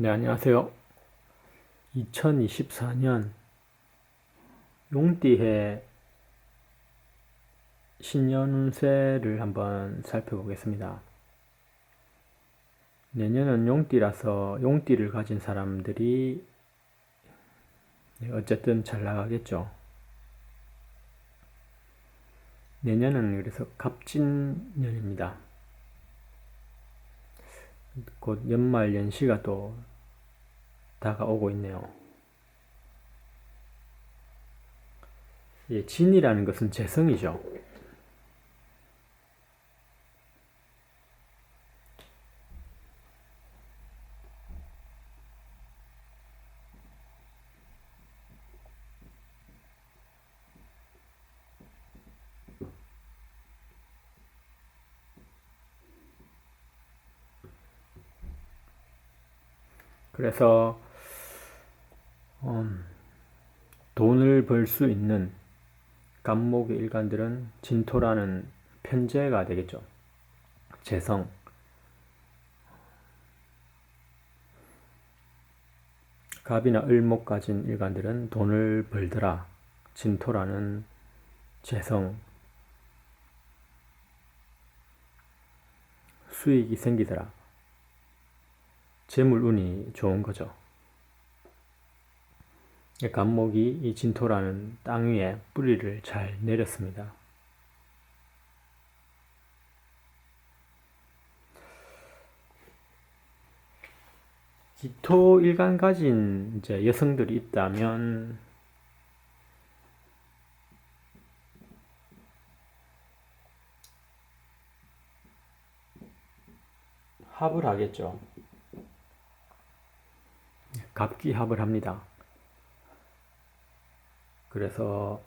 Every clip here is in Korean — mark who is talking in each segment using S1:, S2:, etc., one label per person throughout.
S1: 네, 안녕하세요. 2024년 용띠해 신년 운세를 한번 살펴보겠습니다. 내년은 용띠라서 용띠를 가진 사람들이 네, 어쨌든 잘 나가겠죠. 내년은 그래서 갑진년입니다. 곧 연말 연시가 또 다가오고 있네요. 예, 진이라는 것은 재성이죠. 그래서 음, 돈을 벌 수 있는 감목의 일간들은 진토라는 편제가 되겠죠. 재성. 갑이나 을목 가진 일간들은 돈을 벌더라. 진토라는 재성. 수익이 생기더라. 재물운이 좋은 거죠. 감목이 이 진토라는 땅 위에 뿌리를 잘 내렸습니다. 기토 일간 가진 이제 여성들이 있다면 합을 하겠죠. 갑기합을 합니다. 그래서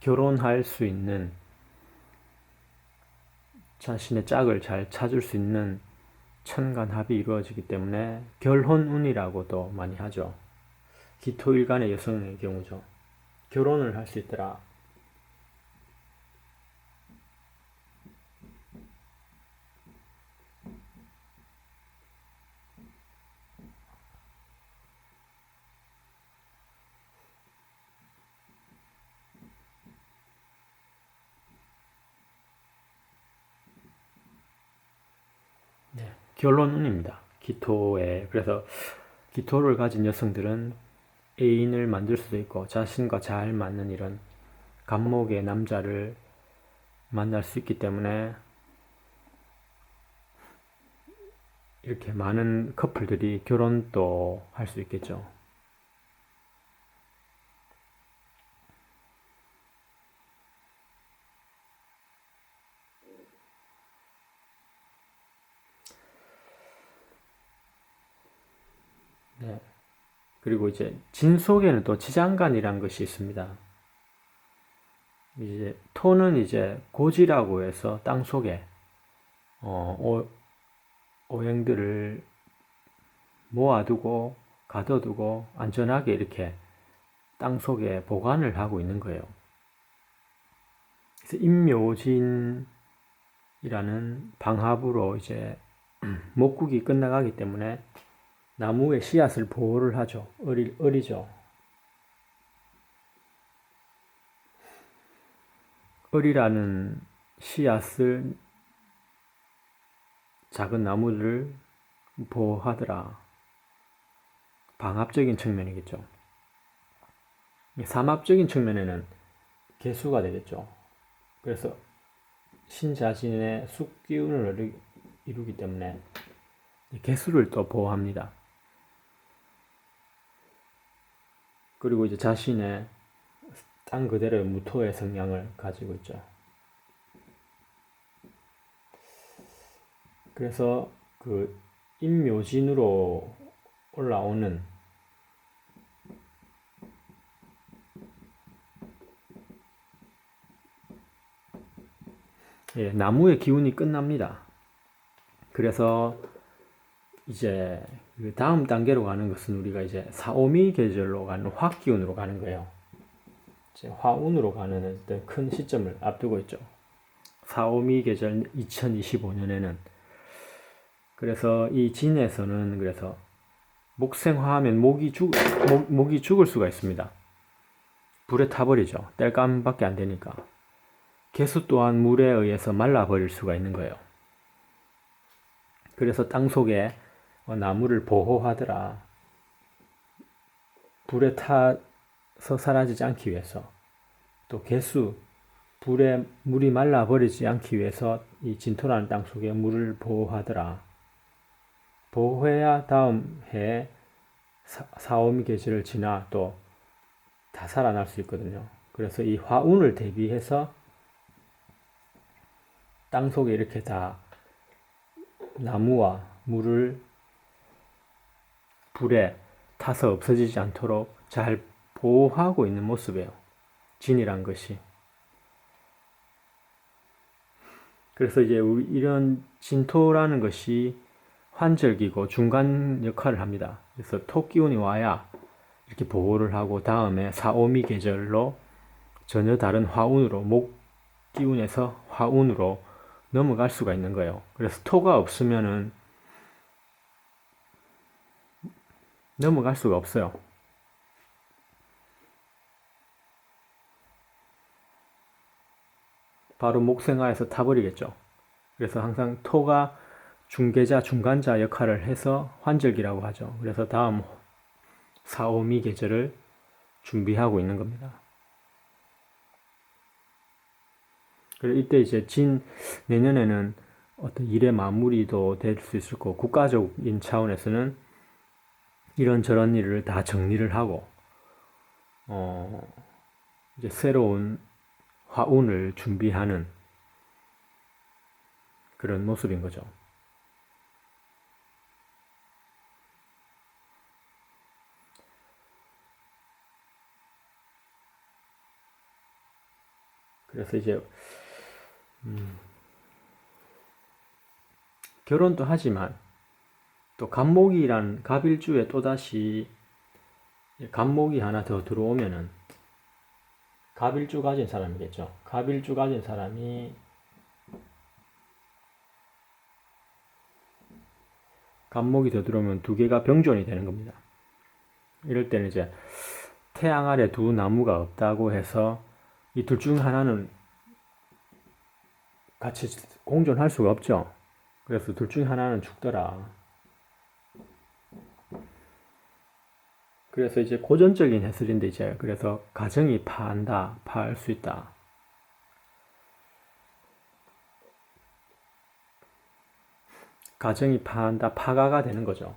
S1: 결혼할 수 있는 자신의 짝을 잘 찾을 수 있는 천간합이 이루어지기 때문에 결혼운이라고도 많이 하죠. 기토일간의 여성의 경우죠. 결혼을 할 수 있더라. 네, 결론운입니다. 기토에 그래서 기토를 가진 여성들은 애인을 만들 수도 있고 자신과 잘 맞는 이런 감목의 남자를 만날 수 있기 때문에 이렇게 많은 커플들이 결혼도 할 수 있겠죠. 네. 그리고 이제 진 속에는 또 지장간이란 것이 있습니다. 이제 토는 이제 고지라고 해서 땅 속에 어, 오, 오행들을 모아두고 가둬두고 안전하게 이렇게 땅 속에 보관을 하고 있는 거예요. 그래서 임묘진이라는 방합으로 이제 목국이 끝나가기 때문에 나무의 씨앗을 보호를 하죠. 어리, 어리죠. 어리라는 씨앗을 작은 나무를 보호하더라. 방합적인 측면이겠죠. 삼합적인 측면에는 개수가 되겠죠. 그래서 신 자신의 숙기운을 이루기 때문에 개수를 또 보호합니다. 그리고 이제 자신의 땅 그대로의 무토의 성향을 가지고 있죠. 그래서 그 임묘진으로 올라오는 예, 나무의 기운이 끝납니다. 그래서 이제 그 다음 단계로 가는 것은 우리가 이제 사오미 계절로 가는 화기운으로 가는 거예요. 이제 화운으로 가는 큰 시점을 앞두고 있죠. 사오미 계절 2025년에는 그래서 이 진에서는 그래서 목생화하면 목이 죽 목, 목이 죽을 수가 있습니다. 불에 타버리죠. 땔감밖에 안 되니까. 개수 또한 물에 의해서 말라버릴 수가 있는 거예요. 그래서 땅 속에 어, 나무를 보호하더라. 불에 타서 사라지지 않기 위해서. 또 개수, 불에 물이 말라 버리지 않기 위해서 이 진토라는 땅 속에 물을 보호하더라. 보호해야 다음 해에 사, 사오미 계절을 지나 또 다 살아날 수 있거든요. 그래서 이 화운을 대비해서 땅 속에 이렇게 다 나무와 물을 불에 타서 없어지지 않도록 잘 보호하고 있는 모습이에요. 진이란 것이. 그래서 이제 이런 진토라는 것이 환절기고 중간 역할을 합니다. 그래서 토 기운이 와야 이렇게 보호를 하고 다음에 사오미 계절로 전혀 다른 화운으로 목 기운에서 화운으로 넘어갈 수가 있는 거예요. 그래서 토가 없으면은 넘어갈 수가 없어요. 바로 목생화에서 타버리겠죠. 그래서 항상 토가 중계자, 중간자 역할을 해서 환절기라고 하죠. 그래서 다음 사오미 계절을 준비하고 있는 겁니다. 그리고 이때 이제 진 내년에는 어떤 일의 마무리도 될 수 있을 거고 국가적인 차원에서는 이런저런 일을 다 정리를 하고 어 이제 새로운 화운을 준비하는 그런 모습인 거죠. 그래서 이제 음, 결혼도 하지만 또 간목이란 갑일주에 또다시 간목이 하나 더 들어오면은 갑일주 가진 사람이겠죠. 갑일주 가진 사람이 간목이 더 들어오면 두 개가 병존이 되는 겁니다. 이럴 때는 이제 태양 아래 두 나무가 없다고 해서 이 둘 중 하나는 같이 공존할 수가 없죠. 그래서 둘 중 하나는 죽더라. 그래서 이제 고전적인 해설인데 이제 그래서 가정이 파한다, 파할 수 있다. 가정이 파한다, 파가가 되는 거죠.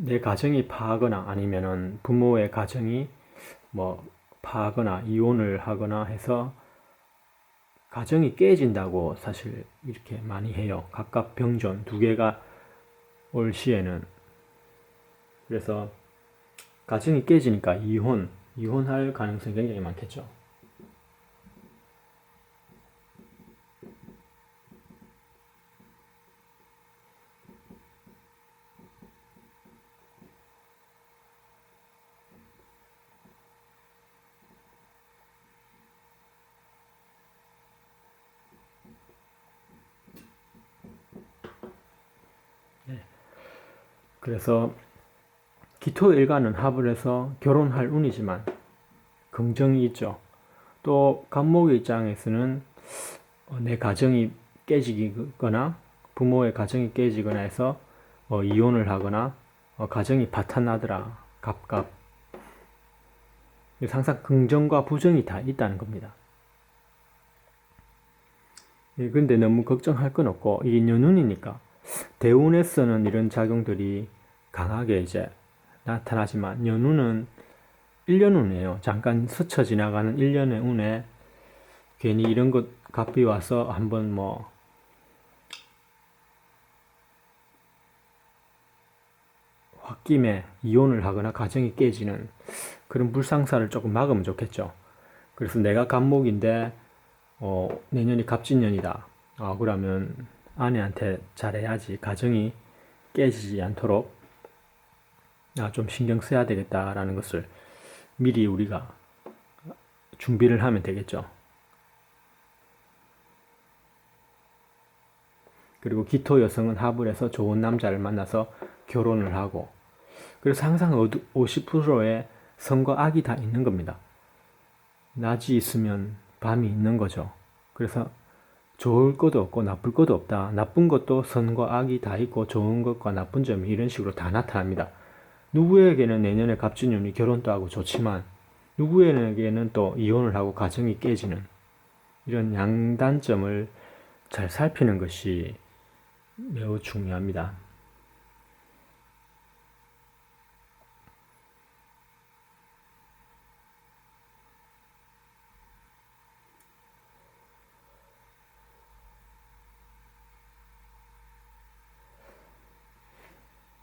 S1: 내 가정이 파하거나 아니면은 부모의 가정이 뭐 파하거나 이혼을 하거나 해서 가정이 깨진다고 사실 이렇게 많이 해요. 각각 병존 두 개가 올 시에는 그래서 가정이 깨지니까 이혼, 이혼할 가능성이 굉장히 많겠죠. 그래서 기토 일가는 합을 해서 결혼할 운이지만 긍정이 있죠. 또 간목의 입장에서는 어, 내 가정이 깨지거나 부모의 가정이 깨지거나 해서 어, 이혼을 하거나 어, 가정이 파탄나더라 갑갑 항상 긍정과 부정이 다 있다는 겁니다. 예, 근데 너무 걱정할 건 없고 이게 연운이니까 대운에서는 이런 작용들이 강하게 이제 나타나지만 연운은 1년 운이에요. 잠깐 스쳐 지나가는 1년의 운에 괜히 이런 것 갑이 와서 한번 뭐 홧김에 이혼을 하거나 가정이 깨지는 그런 불상사를 조금 막으면 좋겠죠. 그래서 내가 갑목인데 어, 내년이 갑진년이다. 아, 그러면 아내한테 잘해야지 가정이 깨지지 않도록 아, 좀 신경 써야 되겠다라는 것을 미리 우리가 준비를 하면 되겠죠. 그리고 기토 여성은 하불에서 좋은 남자를 만나서 결혼을 하고 그래서 항상 50%의 성과 악이 다 있는 겁니다. 낮이 있으면 밤이 있는 거죠. 그래서 좋을 것도 없고 나쁠 것도 없다. 나쁜 것도 선과 악이 다 있고 좋은 것과 나쁜 점이 이런 식으로 다 나타납니다. 누구에게는 내년에 갑진년이 결혼도 하고 좋지만 누구에게는 또 이혼을 하고 가정이 깨지는 이런 양단점을 잘 살피는 것이 매우 중요합니다.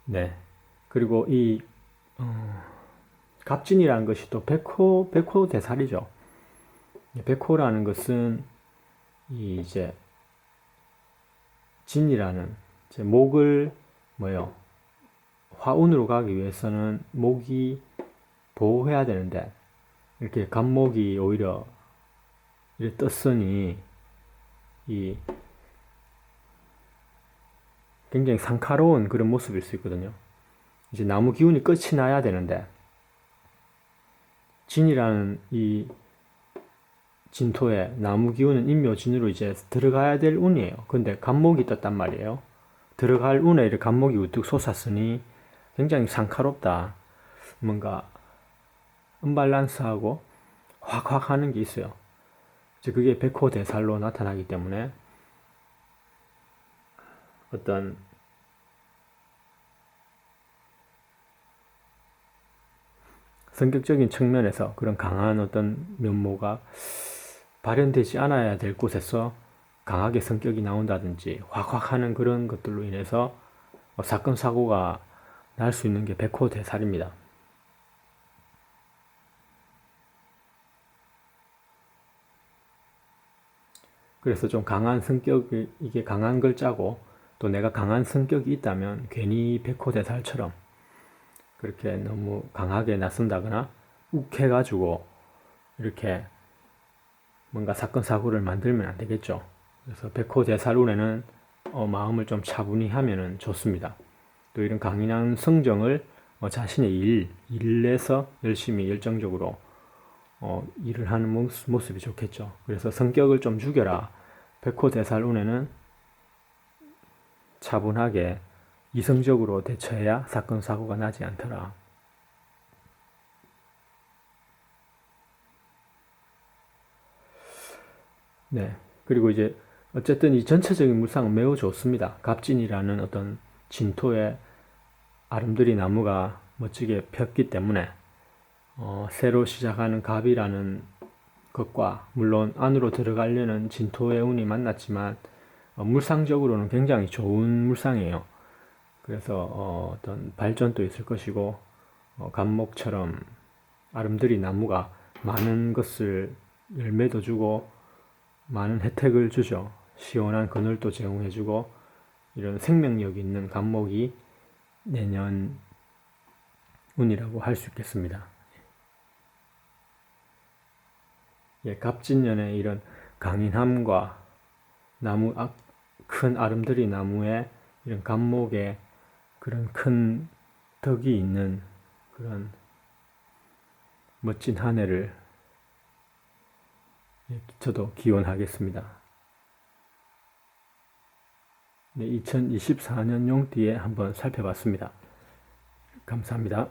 S1: 네. 그리고 이 어, 갑진이라는 것이 또 백호 백호 대살이죠. 백호라는 것은 이 이제 진이라는 이제 목을 뭐요 화운으로 가기 위해서는 목이 보호해야 되는데 이렇게 간목이 오히려 이렇게 떴으니 이 굉장히 상카로운 그런 모습일 수 있거든요. 이제 나무 기운이 끝이 나야 되는데 진이라는 이 진토에 나무 기운은 인묘진으로 이제 들어가야 될 운이에요. 근데 간목이 떴단 말이에요. 들어갈 운에 이렇게 간목이 우뚝 솟았으니 굉장히 상카롭다. 뭔가 은발란스하고 확확 하는 게 있어요. 이제 그게 백호대살로 나타나기 때문에 어떤 성격적인 측면에서 그런 강한 어떤 면모가 발현되지 않아야 될 곳에서 강하게 성격이 나온다든지 확확 하는 그런 것들로 인해서 뭐 사건 사고가 날 수 있는 게 백호대살입니다. 그래서 좀 강한 성격이 이게 강한 글자고 또 내가 강한 성격이 있다면 괜히 백호대살처럼 그렇게 너무 강하게 나선다거나 욱해가지고 이렇게 뭔가 사건 사고를 만들면 안 되겠죠. 그래서 백호대살운에는 어, 마음을 좀 차분히 하면은 좋습니다. 또 이런 강인한 성정을 어, 자신의 일, 일에서 열심히 열정적으로 어, 일을 하는 모습, 모습이 좋겠죠. 그래서 성격을 좀 죽여라. 백호대살운에는 차분하게 이성적으로 대처해야 사건 사고가 나지 않더라. 네. 그리고 이제 어쨌든 이 전체적인 물상은 매우 좋습니다. 갑진이라는 어떤 진토에 아름드리 나무가 멋지게 폈기 때문에 어, 새로 시작하는 갑이라는 것과 물론 안으로 들어가려는 진토의 운이 만났지만 어, 물상적으로는 굉장히 좋은 물상이에요. 그래서 어, 떤 발전도 있을 것이고 어, 감목처럼 아름드리 나무가 많은 것을 열매도 주고 많은 혜택을 주죠. 시원한 그늘도 제공해주고 이런 생명력 있는 감목이 내년 운이라고 할 수 있겠습니다. 예, 갑진년의 이런 강인함과 나무 큰 아름드리 나무의 이런 감목의 그런 큰 덕이 있는 그런 멋진 한 해를 예, 저도 기원하겠습니다. 네, 2024년 용띠에 한번 살펴봤습니다. 감사합니다.